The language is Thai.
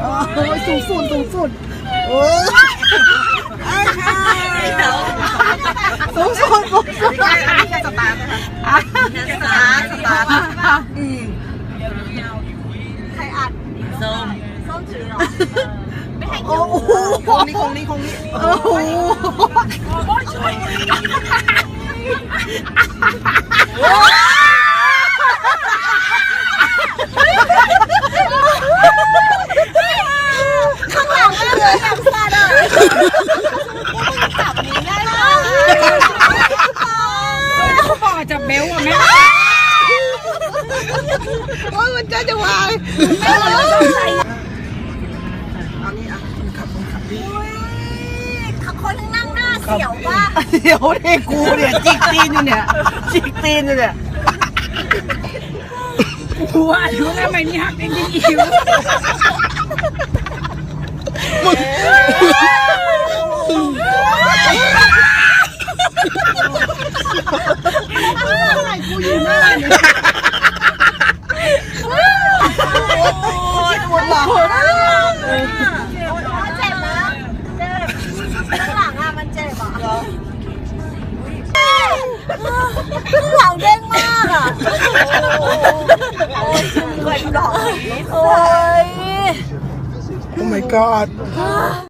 โอ้ยสูงสุดสูงสุดโอ้ยสูงสุดสูงสุดอันนี้แค่สตาร์ทนะคะแค่สตาร์ทสตาร์ทอืมใครอัดส้มส้มจืดเหรอไม่ให้โอ้โหคงนี้คงนี้คงนี้โอ้โหข้างหลังเลยแบบสัตว์อะจับนี้ได้เลย เขาบอกจะเบลอะแม่โอ้ยมันจะจะวายอันนี้อะคนขับคนขับพี่คนนั่งหน้าเสียวป่ะเดี๋ยวเนี่ยกูเนี่ยจิกตีนอยู่เนี่ยจิกตีนอยู่เนี่ยหัวรู้แล้วทำไมนี่หักจริงๆ อิวอะไรกูอยู่หน้าเนี่ยโอ้ยปวดหลังเจ็บนะเจ็บข้างหลังอะมันเจ็บอะข้างหลังเด้งมากอะเคยดอกโอ้ยโอ้ my god